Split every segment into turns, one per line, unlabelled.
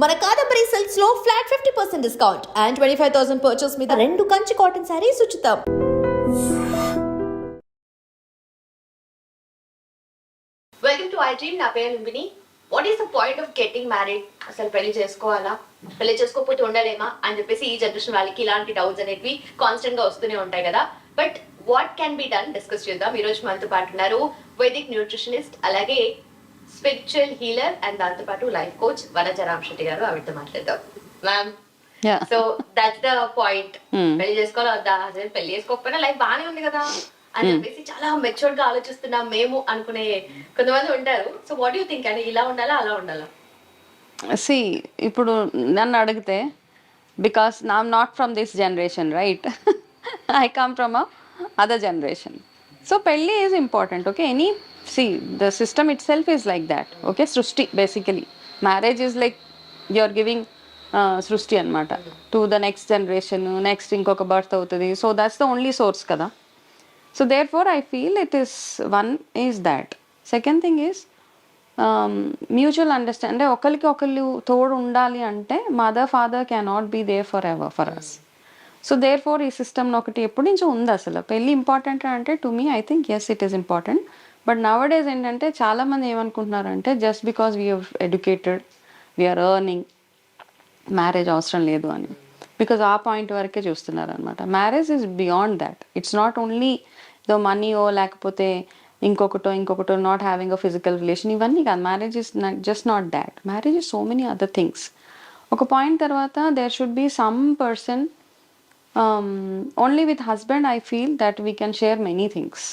మన Kadambari సెల్స్లో flat fifty percent discount and twenty five thousand purchase మీద రెండు కంచి కాటన్ శారీస్ ఉచితం.
వెల్కమ్ టు ఐ డ్రీమ్ నా పేరు Lumbini what is the point of getting married అసలు పెళ్ళి చేసుకోవాలా? పెళ్ళి చేసుకోకపోతే ఉండలేమా? అని చెప్పేసి ఈ జనరేషన్ వాళ్ళకి ఇలాంటి డౌట్స్ అనేవి కాన్స్టెంట్గా వస్తూనే ఉంటాయి కదా. But what can be done discuss చేద్దాం. ఈ రోజు మనతో పాటు ఉన్నారు వైదిక్ న్యూట్రిషనిస్ట్ అలాగే స్పిరిచువల్ హీలర్ అండ్ దాంతో పాటు లైఫ్ కోచ్ వనజ రామ్ శెట్టి గారు ఆవిడతో మాట్లాడదాం. Ma'am. So that's the point
Hmm.
పెళ్ళి చేసుకోవాలా వద్దా? అసలు పెళ్ళి చేసుకోకపోయినా లైఫ్ బాగానే ఉంది కదా? అని చెప్పేసి చాలా మెచ్యూర్గా ఆలోచిస్తున్నాం మేము అనుకునే కొంతమంది ఉంటారు. సో వాట్ యూ థింక్ అని ఇలా ఉండాలా అలా ఉండాలా?
సి ఇప్పుడు నన్ను అడిగితే because I'm not from this generation right I come from a other generation so పెళ్ళి is important okay any see the system itself is like that okay సృష్టి basically marriage is like you are giving సృష్టి అనమాట to the next generation next ఇంకొక birth అవుతుంది. So that's the only source కదా. So therefore I feel it is one is that second thing is mutual understand అంటే ఒకరికి ఒకళ్ళు తోడు ఉండాలి అంటే mother father can not be there forever for us so therefore ఈ system ఒకటి ఎప్పటి నుంచో ఉంది అసలు. పెళ్ళి ఇంపార్టెంట్ అంటే to me I think yes it is important but nowadays ఏంటంటే చాలామంది ఏమనుకుంటున్నారంటే just because we educated we're earning marriage అవసరం లేదు అని. బికాజ్ ఆ పాయింట్ వరకే చూస్తున్నారు అనమాట marriage is beyond that it's not only though మనీయో లేకపోతే ఇంకొకటో ఇంకొకటో not having a physical relation ఇవన్నీ కాదు. Marriage is just not that marriage is so many other things ఒక పాయింట్ తర్వాత there should be some person only with husband I feel that we can share many things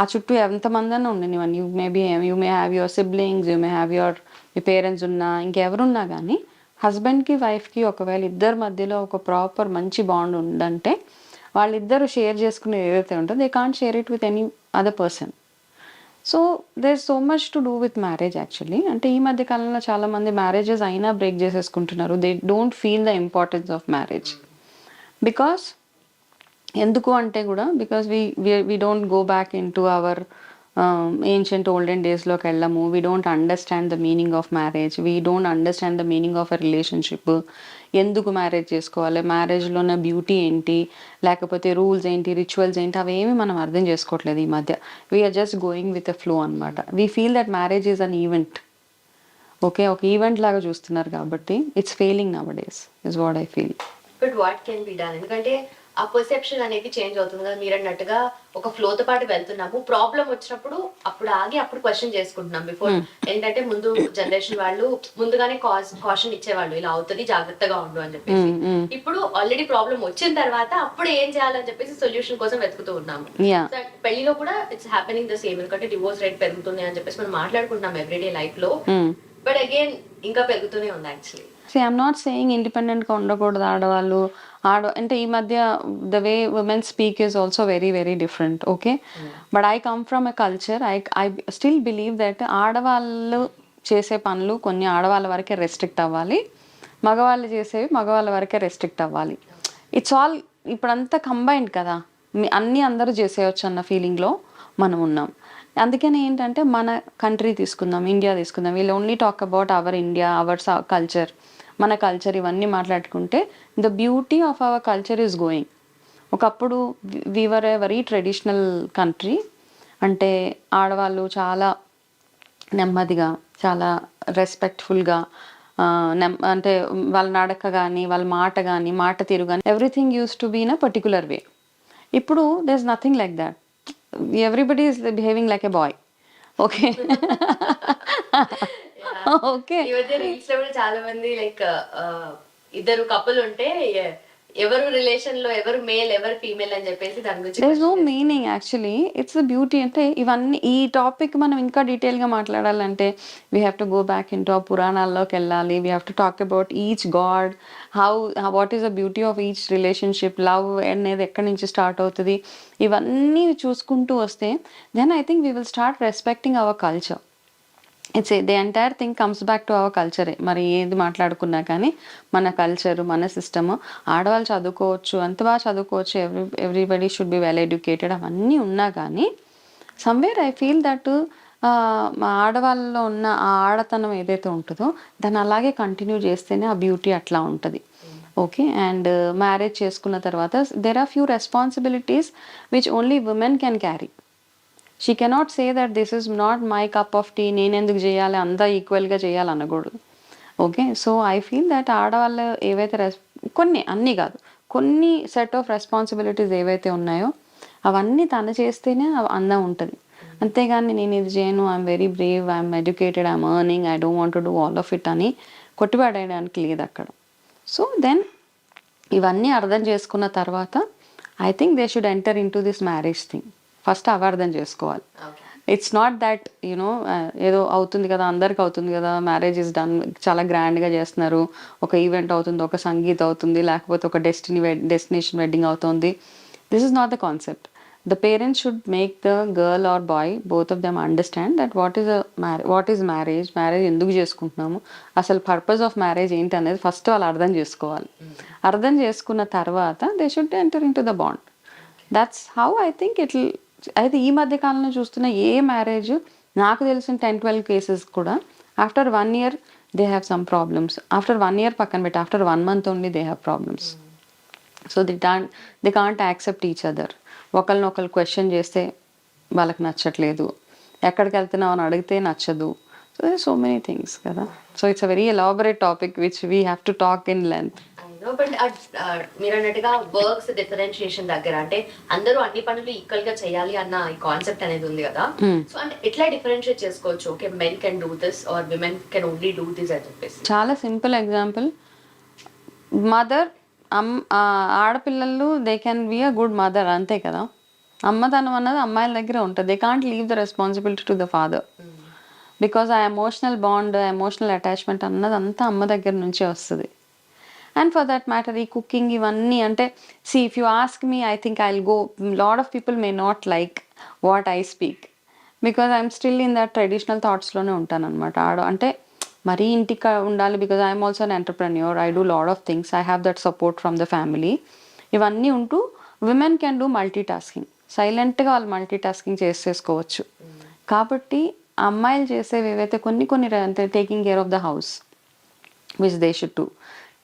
ఆ చుట్టూ ఎంతమంది అన్నా ఉండనివ్వండి you maybe you may have your siblings you may have your me parents ఉన్నా ఇంకెవరున్నా కానీ హస్బెండ్కి వైఫ్కి ఒకవేళ ఇద్దరి మధ్యలో ఒక ప్రాపర్ మంచి బాండ్ ఉందంటే వాళ్ళిద్దరు షేర్ చేసుకునేది ఏదైతే ఉంటుందో they can't share it with any other person so there so much to do with marriage actually అంటే ఈ మధ్య కాలంలో చాలా మంది మ్యారేజెస్ అయినా break చేసేసుకుంటున్నారు. They don't feel the importance of marriage because ఎందుకు అంటే కూడా because we we don't go back into our ancient olden డేస్లోకి వెళ్ళము. We don't understand the meaning of marriage we don't understand the meaning of a relationship ఎందుకు marriage చేసుకోవాలి? మ్యారేజ్లో ఉన్న beauty ఏంటి? లేకపోతే రూల్స్ ఏంటి? రిచువల్స్ ఏంటి? అవేమి మనం అర్థం చేసుకోవట్లేదు ఈ మధ్య. We're just going with a flow అనమాట we feel that marriage is an event okay ఒక ఈవెంట్ లాగా చూస్తున్నారు కాబట్టి it's failing nowadays is what I feel
but what can be done ఎందుకంటే ఆ పర్సెప్షన్ అనేది చేంజ్ అవుతుంది కదా. మీరు అన్నట్టుగా ఒక ఫ్లో తో పాటు వెళ్తున్నాము. ప్రాబ్లం వచ్చినప్పుడు అప్పుడు ఆగి అప్పుడు క్వశ్చన్ చేసుకుంటున్నాం. బిఫోర్ ఏంటంటే ముందు జనరేషన్ వాళ్ళు ముందుగానే కాషన్ ఇచ్చేవాళ్ళు. ఇలా అవుతుంది జాగ్రత్తగా ఉండు అని చెప్పేసి. ఇప్పుడు ఆల్రెడీ ప్రాబ్లం వచ్చిన తర్వాత అప్పుడు ఏం చేయాలని చెప్పేసి సొల్యూషన్ కోసం వెతుకుతూ ఉన్నాము. పెళ్ళిలో కూడా ఇట్స్ హ్యాపెనింగ్ ద సేమ్ ఎందుకంటే డివోర్స్ రేట్ పెరుగుతుంది అని చెప్పేసి మనం మాట్లాడుకుంటున్నాం ఎవ్రీడే లైఫ్లో. బట్ అగైన్ ఇంకా పెరుగుతూనే ఉంది actually
so I'm not saying ఇండిపెండెంట్గా ఉండకూడదు ఆడవాళ్ళు. ఆడ అంటే ఈ మధ్య the way women speak is also very very different okay but I come from a culture I I still believe that ఆడవాళ్ళు చేసే పనులు కొన్ని ఆడవాళ్ళ వరకే రెస్ట్రిక్ట్ అవ్వాలి. మగవాళ్ళు చేసేవి మగవాళ్ళ వరకే రెస్ట్రిక్ట్ అవ్వాలి. ఇట్స్ ఆల్ ఇప్పుడంతా కంబైన్డ్ కదా. అన్నీ అందరూ చేసేయచ్చు అన్న ఫీలింగ్లో మనం ఉన్నాం. అందుకని ఏంటంటే మన కంట్రీ తీసుకుందాం ఇండియా తీసుకుందాం. వీళ్ళు only talk about our India our culture మన కల్చర్ ఇవన్నీ మాట్లాడుకుంటే the beauty of our culture is going ఒకప్పుడు we were a very traditional country అంటే ఆడవాళ్ళు చాలా నెమ్మదిగా చాలా రెస్పెక్ట్ఫుల్గా అంటే వాళ్ళ నడక కానీ వాళ్ళ మాట కానీ మాట తీరు కానీ everything used to be in a particular way ఇప్పుడు there's is nothing like that everybody is behaving like a boy okay okay.
ఈ మధ్య రీల్స్లో కూడా చాలా మంది లైక్ ఇద్దరు కపుల్ ఉంటే ఎవరు రిలేషన్లో ఎవరు మేల్ ఎవరు ఫీమేల్ అని చెప్పేసి దాని గురించి
no meaning actually it's beauty అంటే ఇవన్నీ ఈ టాపిక్ మనం ఇంకా డీటెయిల్గా మాట్లాడాలంటే we have to go back into ఆ పురాణాల్లోకి వెళ్ళాలి. We have to talk about each god how what is the beauty of each relationship love అనేది ఎక్కడి నుంచి స్టార్ట్ అవుతుంది? ఇవన్నీ చూసుకుంటూ వస్తే then I think we will start respecting our culture it's the entire thing comes back to our కల్చరే మరి ఏది మాట్లాడుకున్నా కానీ మన కల్చర్ మన సిస్టము ఆడవాళ్ళు చదువుకోవచ్చు అంత బాగా చదువుకోవచ్చు every everybody should be well educated అవన్నీ ఉన్నా కానీ సమ్వేర్ ఐ ఫీల్ దట్ మా ఆడవాళ్ళలో ఉన్న ఆ ఆడతనం ఏదైతే ఉంటుందో దాన్ని అలాగే కంటిన్యూ చేస్తేనే ఆ బ్యూటీ అట్లా ఉంటుంది. ఓకే అండ్ మ్యారేజ్ చేసుకున్న తర్వాత there are few responsibilities which only women can carry she cannot say that this is not my cup of tea నేను ఎందుకు చేయాలి అంతా ఈక్వల్గా చేయాలి అనకూడదు. Okay so I feel that ఆడవాళ్ళు ఏవైతే రెస్ కొన్ని అన్నీ కాదు. కొన్ని సెట్ ఆఫ్ రెస్పాన్సిబిలిటీస్ ఏవైతే ఉన్నాయో అవన్నీ తను చేస్తేనే అందం ఉంటుంది. అంతేగాని నేను ఇది చేయను I'm very brave I'm educated I'm earning I don't want do all of it అని కొట్టిపడేయడానికి లేదు అక్కడ. సో దెన్ ఇవన్నీ అర్థం చేసుకున్న తర్వాత I think they should enter into this marriage thing first అవి అర్థం చేసుకోవాలి ఇట్స్ నాట్ దట్ యునో ఏదో అవుతుంది కదా అందరికి అవుతుంది కదా మ్యారేజ్ ఇస్ డన్ చాలా గ్రాండ్గా చేస్తున్నారు. ఒక ఈవెంట్ అవుతుంది ఒక సంగీత్ అవుతుంది లేకపోతే ఒక డెస్టినీ డెస్టినేషన్ వెడ్డింగ్ అవుతుంది. This is not the concept the parents should make the girl or boy both of them understand that what is marriage what is marriage marriage ఎందుకు చేసుకుంటున్నాము అసలు పర్పస్ ఆఫ్ మ్యారేజ్ ఏంటి అనేది first వాళ్ళు అర్థం చేసుకోవాలి. అర్థం చేసుకున్న తర్వాత they should enter into the bond that's how I think it అయితే ఈ మధ్య కాలంలో చూస్తున్న ఏ మ్యారేజ్ నాకు తెలిసిన టెన్ ట్వెల్వ్ కేసెస్ కూడా after one year they have some problems after one year పక్కన పెట్టి after one month only they have problems so they don't they can't accept each other ఒకరిని క్వశ్చన్ చేస్తే వాళ్ళకి నచ్చట్లేదు. ఎక్కడికి వెళ్తున్నావు అని అడిగితే నచ్చదు. So they so many things కదా. So it's a very elaborate topic which we have to talk in length
but మీరు అన్నట్టుగా వర్క్స్ డిఫరెన్షియేషన్ దగ్గర అంటే అందరూ అన్ని పనులు ఈక్వల్గా చేయాలి అన్న ఈ కాన్సెప్ట్ అనేది ఉంది కదా. సో అంటే ఎట్లా డిఫరెన్షియేట్ చేసుకోవచ్చు? Okay men can do this or women can only do this అని చెప్పేసి.
చాలా సింపుల్ ఎగ్జాంపుల్ మదర్ అమ్ ఆడపిల్లలు they can be a good mother అంతే కదా. అమ్మతనం అన్నది అమ్మాయిల దగ్గర ఉంటుంది. They can't leave the responsibility to the father because ఆ ఎమోషనల్ బాండ్ ఎమోషనల్ అటాచ్మెంట్ అన్నది అంతా అమ్మ దగ్గర నుంచే వస్తుంది. అండ్ ఫర్ దట్ మ్యాటర్ ఈ కుకింగ్ ఇవన్నీ అంటే see if you ask me I think I will go lot of people may not like what I speak because I'm still in that traditional థాట్స్లోనే ఉంటాను అనమాట ఆడ అంటే మరీ ఇంటికి ఉండాలి because I'm also an entrepreneur I do lot of things I have that support from the family ఇవన్నీ ఉంటూ women can do multitasking సైలెంట్గా వాళ్ళు మల్టీ టాస్కింగ్ చేసేసుకోవచ్చు. కాబట్టి అమ్మాయిలు చేసేవి ఏవైతే కొన్ని కొన్ని అంటే taking care of the house which they should too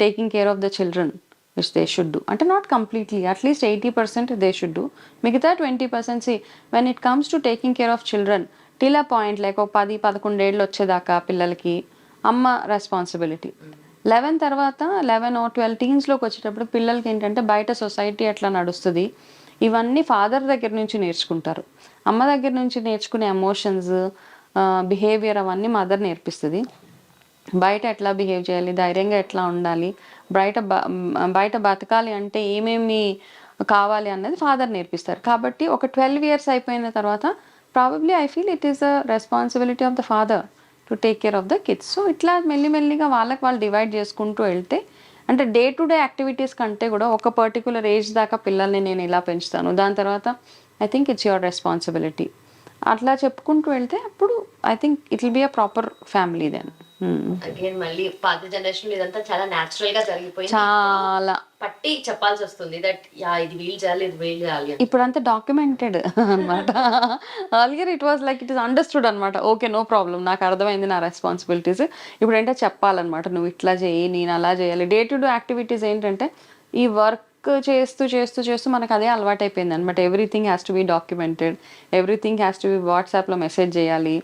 taking care of the children which they should do అంటే not completely at least eighty percent they should do మిగతా twenty percent see when it comes to taking care of children till a point like ఒక పది పదకొండేళ్ళు వచ్చేదాకా పిల్లలకి అమ్మ responsibility eleven తర్వాత eleven or twelve టీన్స్లోకి వచ్చేటప్పుడు పిల్లలకి ఏంటంటే బయట సొసైటీ ఎట్లా నడుస్తుంది? ఇవన్నీ ఫాదర్ దగ్గర నుంచి నేర్చుకుంటారు. అమ్మ దగ్గర నుంచి నేర్చుకునే ఎమోషన్స్ బిహేవియర్ అవన్నీ మదర్ నేర్పిస్తుంది. బయట ఎట్లా బిహేవ్ చేయాలి ధైర్యంగా ఎట్లా ఉండాలి బయట బయట బతకాలి అంటే ఏమేమి కావాలి అన్నది ఫాదర్ నేర్పిస్తారు. కాబట్టి ఒక ట్వెల్వ్ ఇయర్స్ అయిపోయిన తర్వాత probably I feel it is the responsibility of the father to take care of the kids so ఇట్లా మెల్లిమెల్లిగా వాళ్ళకి వాళ్ళు డివైడ్ చేసుకుంటూ వెళ్తే అంటే డే టు డే యాక్టివిటీస్ కంటే కూడా ఒక పర్టికులర్ ఏజ్ దాకా పిల్లల్ని నేను ఇలా పెంచుతాను. దాని తర్వాత I think it's your responsibility అట్లా చెప్పుకుంటూ వెళ్తే అప్పుడు I think it will be a proper family then
again మళ్ళీ పాత జనరేషన్ ఇదంతా చాలా నాచురల్గా జరిగిపోయింది.
చాలా.
పట్టి చెప్పాల్సి వస్తుంది దట్ యా ఇది వీల్ చేయాలి ఇది వీల్ చేయాలి అని.
ఇప్పుడంతా డాక్యుమెంటెడ్ అనమాట earlier it was like it is understood అనమాట ఓకే నో ప్రాబ్లం నాకు అర్థమైంది నా రెస్పాన్సిబిలిటీస్ ఇప్పుడు ఏంటంటే చెప్పాలన్నమాట. నువ్వు ఇట్లా చేయి నేను అలా చేయాలి. డే టు డే యాక్టివిటీస్ ఏంటంటే ఈ వర్క్ చేస్తూ చేస్తూ చేస్తూ మనకు అదే అలవాటు అయిపోయింది అనమాట everything has to be documented everything has to be వాట్సాప్లో మెసేజ్ చేయాలి.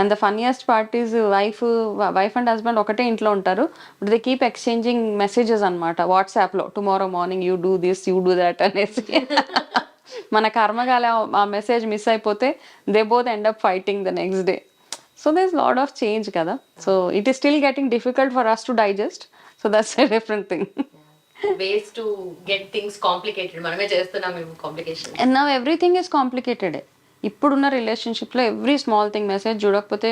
And the funniest part is wife wife and husband ఒకటే ఇంట్లో ఉంటారు. But they keep exchanging messages అనమాట వాట్సాప్లో tomorrow morning you do this you do that అనేసి. మన కర్మగాల ఆ మెసేజ్ మిస్ అయిపోతే they both end up fighting the next day so this lot of change కదా. So it is still getting difficult for us to digest so that's a different thing
ways to get things complicated మనమే చేస్తున్నాం మేము complication
and now everything is complicated ఇప్పుడున్న రిలేషన్షిప్లో every small thing message చూడకపోతే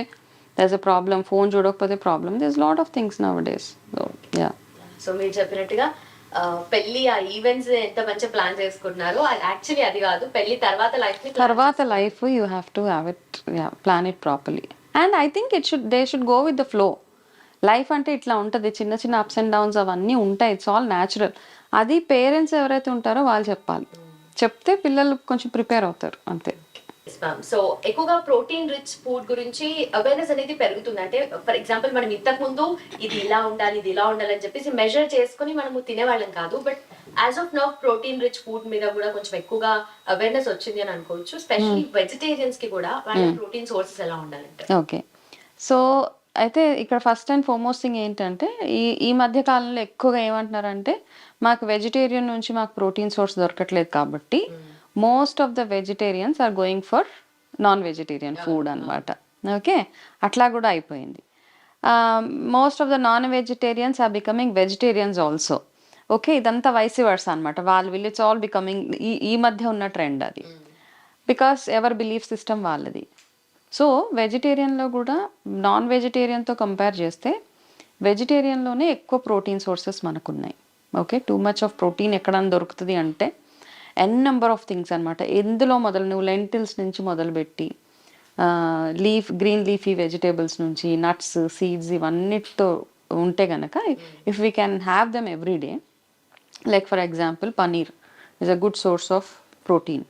there's a problem phone చూడకపోతే problem this lot of things nowadays so yeah
so మీరు చెప్పినట్టుగా పెళ్ళి ఆ ఈవెంట్స్ ఎంత మంచిగా ప్లాన్ చేసుకుంటున్నారో యాక్చువల్లీ అది కాదు. పెళ్ళి తర్వాత లైఫ్
తర్వాత life you have to have it plan it properly and I think it should they should go with the flow life అంటే ఇట్లా ఉంటుంది. చిన్న చిన్న అప్స్ అండ్ డౌన్స్ అవన్నీ ఉంటాయి. ఇట్స్ ఆల్ న్యాచురల్ అది పేరెంట్స్ ఎవరైతే ఉంటారో వాళ్ళు చెప్పాలి. చెప్తే పిల్లలు కొంచెం ప్రిపేర్ అవుతారు. అంతే.
మ్యామ్ సో ఎక్కువగా ప్రోటీన్ రిచ్ ఫుడ్ గురించి అవేర్నెస్ అనేది పెరుగుతుంది. అంటే ఫర్ ఎగ్జాంపుల్ మనం ఇంతకు ముందు ఇది ఇలా ఉండాలి ఇది ఇలా ఉండాలి అని చెప్పేసి మెజర్ చేసుకుని మనము తినేవాళ్ళం కాదు. But as of now protein rich food మీద కూడా కొంచెం ఎక్కువగా అవేర్నెస్ వచ్చింది అని అనుకోవచ్చు. స్పెషల్లీ వెజిటేరియన్స్కి కూడా వాళ్ళ ప్రోటీన్ సోర్సెస్ ఎలా ఉండాలంటే
ఓకే సో అయితే ఇక్కడ ఫస్ట్ అండ్ ఫార్మోస్ట్ థింగ్ ఏంటంటే ఈ ఈ మధ్య కాలంలో ఎక్కువగా ఏమంటున్నారంటే మాకు వెజిటేరియన్ నుంచి మాకు ప్రోటీన్ సోర్స్ దొరకట్లేదు కాబట్టి most of the vegetarians are going for non vegetarian food అనమాట ఓకే అట్లా కూడా అయిపోయింది. Most of the non vegetarians are becoming vegetarians also okay ఇదంతా వైసి వర్స్ అనమాట వాళ్ళు వీళ్ళు ఇట్స్ ఆల్ బికమింగ్ ఈ ఈ మధ్య ఉన్న ట్రెండ్ అది. బికాస్ ఎవర్ బిలీఫ్ సిస్టమ్ వాళ్ళది. సో వెజిటేరియన్లో కూడా నాన్ వెజిటేరియన్తో కంపేర్ చేస్తే వెజిటేరియన్లోనే ఎక్కువ protein sources మనకున్నాయి. Okay too much of protein ఎక్కడన్నా దొరుకుతుంది అంటే ఎన్ నెంబర్ ఆఫ్ థింగ్స్ అనమాట ఎందులో మొదలు నువ్వు లెంటిల్స్ నుంచి మొదలుపెట్టి లీఫ్ గ్రీన్ లీఫీ వెజిటేబుల్స్ నుంచి నట్స్ సీడ్స్ ఇవన్నిటితో ఉంటే కనుక if we can have them every day like for example paneer is a good source of protein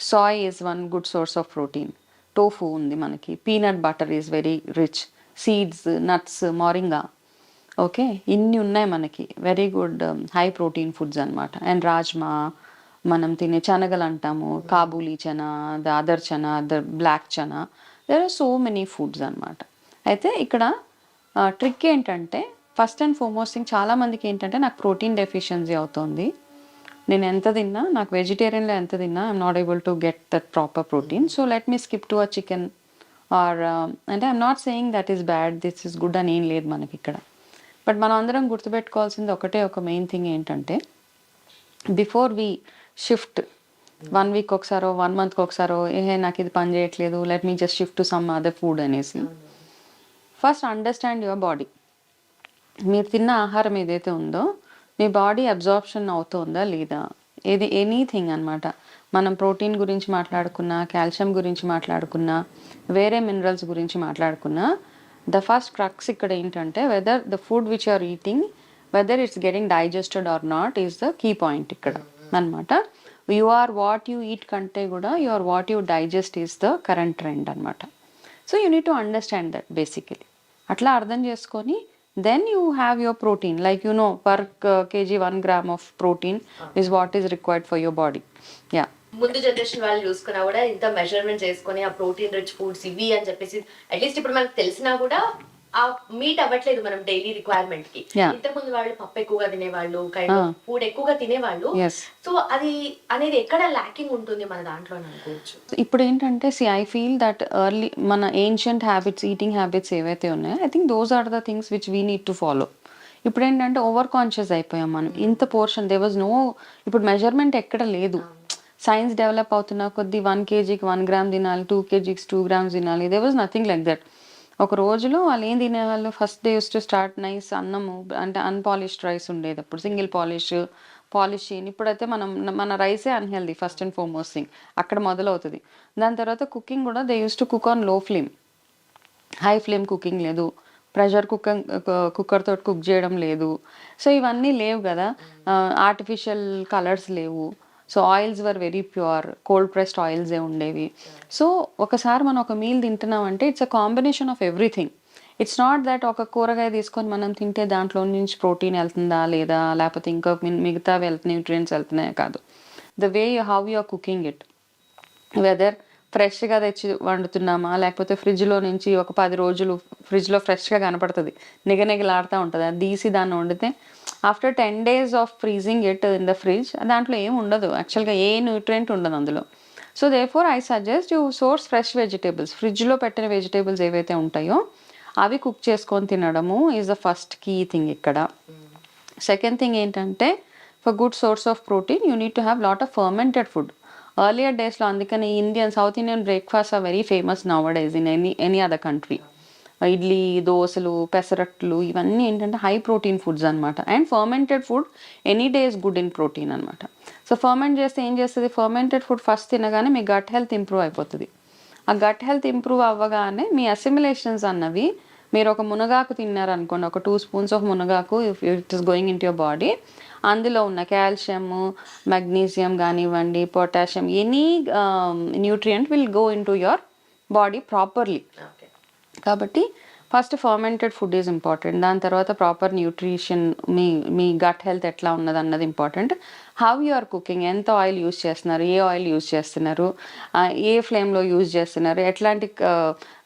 soy is one good source of protein tofu ఉంది మనకి. Peanut butter is very rich seeds nuts moringa okay ఇన్ని ఉన్నాయి మనకి. Very good high protein foods అన్నమాట. And rajma మనం తినే శనగలు అంటాము kabuli chana the other chana the black chana there are so many foods అన్నమాట. అయితే ఇక్కడ ట్రిక్ ఏంటంటే ఫస్ట్ అండ్ ఫార్మోస్ట్ థింగ్ చాలా మందికి ఏంటంటే నాకు ప్రోటీన్ డెఫిషియన్సీ అవుతుంది. నేను ఎంత తిన్నా నాకు వెజిటేరియన్లో ఎంత తిన్నా I'm not able to get that proper protein so let me skip to a chicken or అంటే I'm not saying that is bad this is good అని ఏం లేదు మనకి ఇక్కడ. బట్ మనం అందరం గుర్తుపెట్టుకోవాల్సింది ఒకటే ఒక మెయిన్ థింగ్ ఏంటంటే before we shift. One week ఒకసారో one మంత్కి ఒకసారో ఏ నాకు ఇది పని చేయట్లేదు let me just shift to some other food అనేసి. First understand your body. మీరు తిన్న ఆహారం ఏదైతే ఉందో మీ బాడీ అబ్జార్ప్షన్ అవుతుందా లేదా? ఏది ఎనీథింగ్ అనమాట మనం ప్రోటీన్ గురించి మాట్లాడుకున్నా కాల్షియం గురించి మాట్లాడుకున్నా వేరే మినరల్స్ గురించి మాట్లాడుకున్నా ద ఫస్ట్ క్రక్స్ ఇక్కడ ఏంటంటే whether the food which are eating whether it's getting digested or not is the key point ఇక్కడ. అనమాట you are what you eat కంటే కూడా you are what you digest is the current trend అనమాట so you need to understand that basically అట్లా అర్థం చేసుకొని then you have your protein like you know per KG one gram of protein is what is required for your body yeah
ముందు generation వాళ్ళు చూసుకున్నా కూడా ఇంత measurement చేసుకొని ఆ ప్రోటీన్ రిచ్ ఫుడ్స్ ఇవి అని చెప్పేసి అట్లీస్ట్ ఇప్పుడు మనకు తెలిసినా కూడా మీట్ అవ్వట్లేదు మనం డైలీ
రిక్వైర్మెంట్కి.
ఇంతకు ముందు వాళ్ళు పప్పు ఎక్కువగా తినేవాళ్ళు కైండ్
Ah.
ఫుడ్ ఎక్కువగా తినేవాళ్ళు. సో అది అనేది ఎక్కడ లాకింగ్ ఉంటుంది మన దాంట్లో అని అనుకోవచ్చు.
ఇప్పుడు ఏంటంటే see I feel that early మన ఏన్షియంట్ హ్యాబిట్స్ ఈటింగ్ హ్యాబిట్స్ ఏవైతే ఉన్నాయో I think those are the things which we need to follow ఇప్పుడు ఏంటంటే ఓవర్ కాన్షియస్ అయిపోయాం మనం. ఇంత పోర్షన్ దే వాజ్ నో ఇప్పుడు మెజర్మెంట్ ఎక్కడ లేదు. సైన్స్ డెవలప్ అవుతున్న కొద్ది వన్ కేజీకి వన్ గ్రామ్ తినాలి టూ కేజీకి టూ గ్రామ్స్ తినాలి they was nothing like that ఒక రోజులో వాళ్ళు ఏం తినేవాళ్ళు? First day used to start nice అన్నము అంటే అన్పాలిష్డ్ రైస్ ఉండేది అప్పుడు. సింగిల్ పాలిష్ పాలిష్ చేయని. ఇప్పుడైతే మనం మన రైసే unhealthy first and foremost thing. అక్కడ మొదలవుతుంది. దాని తర్వాత కుకింగ్ కూడా దే యూస్ టు కుక్ ఆన్లో ఫ్లేమ్. హై ఫ్లేమ్ కుకింగ్ లేదు. ప్రెషర్ కుకింగ్ కుక్కర్ కుక్కర్తో కుక్ చేయడం లేదు. సో ఇవన్నీ లేవు కదా. ఆర్టిఫిషియల్ కలర్స్ లేవు. So oils were very pure cold pressed ఆయిల్సే ఉండేవి. సో ఒకసారి మనం ఒక మీల్ తింటున్నాం అంటే it's a combination of everything it's not that ఒక కూరగాయ తీసుకొని మనం తింటే దాంట్లో నుంచి ప్రోటీన్ వెళ్తుందా లేదా లేకపోతే ఇంకా మిగతా వెళ్తున్నాయి న్యూట్రియంట్స్ వెళ్తున్నాయా కాదు. The way how you are cooking it whether ఫ్రెష్గా తెచ్చి వండుతున్నామా లేకపోతే ఫ్రిడ్జ్లో నుంచి ఒక పది రోజులు ఫ్రిడ్జ్లో ఫ్రెష్గా కనపడుతుంది. నిగనిగలాడుతూ ఉంటుంది. అది తీసి దాన్ని వండితే after ten days of freezing it in the fridge దాంట్లో ఏం ఉండదు. యాక్చువల్గా ఏ న్యూట్రియంట్ ఉండదు అందులో. So therefore I suggest you source fresh vegetables ఫ్రిడ్జ్లో పెట్టిన వెజిటేబుల్స్ ఏవైతే ఉంటాయో అవి కుక్ చేసుకొని తినడము is the first key thing ఇక్కడ. సెకండ్ థింగ్ ఏంటంటే for good source of protein you need to have lot of fermented food earlier డేస్లో అందుకని Indian south Indian breakfast are very famous nowadays in any any other country idli దోశలు పెసరట్లు ఇవన్నీ ఏంటంటే high protein foods అనమాట and fermented food any day is good in protein అనమాట so ferment చేస్తే ఏం చేస్తుంది? ఫర్మెంటెడ్ ఫుడ్ ఫస్ట్ తినగానే మీ గట్ హెల్త్ ఇంప్రూవ్ అయిపోతుంది. ఆ గట్ హెల్త్ ఇంప్రూవ్ అవ్వగానే మీ అసిమిలేషన్స్ అన్నవి మీరు ఒక మునగాకు తిన్నారనుకోండి ఒక టూ స్పూన్స్ ఆఫ్ మునగాకు if it is going in your body అందులో ఉన్న కాల్షియం మెగ్నీషియం కానివ్వండి potassium any nutrient will go into your body properly కాబట్టి first fermented food is important దాని తర్వాత ప్రాపర్ న్యూట్రిషన్ మీ మీ గట్ హెల్త్ ఎట్లా ఉన్నది అన్నది important how you are cooking ఎంత ఆయిల్ యూస్ చేస్తున్నారు ఏ ఆయిల్ యూస్ చేస్తున్నారు ఏ ఫ్లేమ్లో యూస్ చేస్తున్నారు ఎట్లాంటి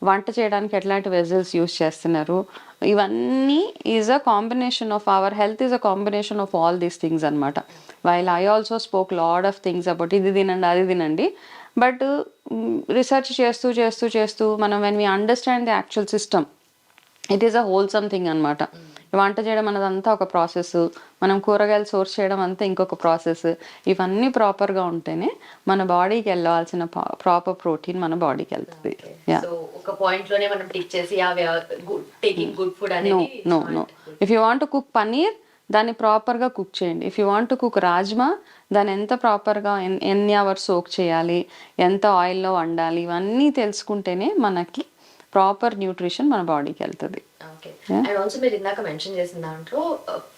వంట చేయడానికి ఎట్లాంటి వెజల్స్ యూస్ చేస్తున్నారు ఇవన్నీ is a combination of our health is a combination of all these things అనమాట while I also spoke lot of things about ఇది తినండి అది తినండి. బట్ రీసెర్చ్ చేస్తూ చేస్తూ చేస్తూ మనం when we understand the actual system it is a wholesome thing అనమాట వంట చేయడం అన్నదంతా ఒక ప్రాసెస్ మనం కూరగాయలు సోర్స్ చేయడం అంతా ఇంకొక ప్రాసెస్ ఇవన్నీ ప్రాపర్గా ఉంటేనే మన బాడీకి వెళ్ళవలసిన ప్రాపర్ ప్రోటీన్ మన బాడీకి వెళ్తుంది. యా
సో ఒక పాయింట్లోనే మనం టిక్ చేసి అవి good taking good food
no no no if you want cook paneer దాన్ని ప్రాపర్గా కుక్ చేయండి. If you want cook rajma దాన్ని ఎంత ప్రాపర్గా ఎన్ని అవర్స్ సోక్ చేయాలి ఎంత ఆయిల్లో వండాలి ఇవన్నీ తెలుసుకుంటేనే మనకి ప్రాపర్ న్యూట్రిషన్ మన బాడీకి వెళ్తుంది.
ఓకే. అండ్ ఆల్సో మీరు ఇందాక మెన్షన్ చేసిన దాంట్లో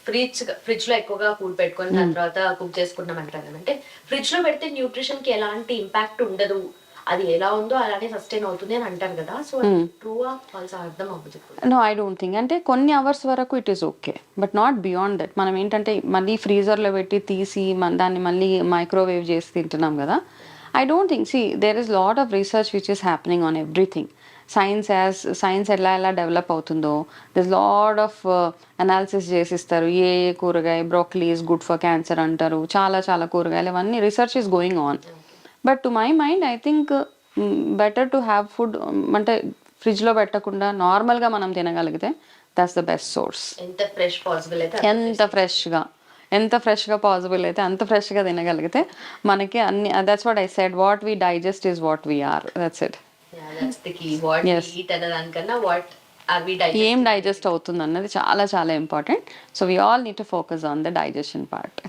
ఫ్రిడ్జ్ ఫ్రిడ్జ్లో ఎక్కువగా ఫుడ్ పెట్టుకొని దాని తర్వాత కుక్ చేసుకుంటాం అంటారు. అంటే ఫ్రిడ్జ్లో పెడితే న్యూట్రిషన్కి ఎలాంటి ఇంపాక్ట్ ఉండదు? అది ఎలా ఉందో అలానే సస్టైన్ అవుతుంది అని అంటారు కదా. సో ట్రూవా వాళ్ళ అర్థం అవ్వదు
నో ఐ డోంట్ థింక్ అంటే కొన్ని అవర్స్ వరకు it is okay but not beyond that మనం ఏంటంటే మళ్ళీ ఫ్రీజర్లో పెట్టి తీసి మన దాన్ని మళ్ళీ మైక్రోవేవ్ చేసి తింటున్నాం కదా. I don't think so there is lot of research which is happening on everything science as science ఎలా ఎలా డెవలప్ అవుతుందో దిస్ లాడ్ ఆఫ్ అనాలిసిస్ చేసిస్తారు. ఏ ఏ కూరగాయ broccoli is good for cancer అంటారు. చాలా చాలా కూరగాయలు ఇవన్నీ research is going on but to my mind I think better to have food అంటే ఫ్రిడ్జ్లో పెట్టకుండా నార్మల్గా మనం తినగలిగితే దట్స్ ద బెస్ట్ సోర్స్
ఎంత ఫ్రెష్ పాసిబుల్ అయితే
ఎంత ఫ్రెష్గా ఎంత ఫ్రెష్గా పాసిబుల్ అయితే అంత ఫ్రెష్గా తినగలిగితే మనకి అన్ని that's what I said what we digest is what we are that's it ఏం డైజెస్ట్ అవుతుంది అన్నది చాలా చాలా important so we all need to focus on the digestion part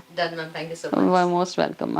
most welcome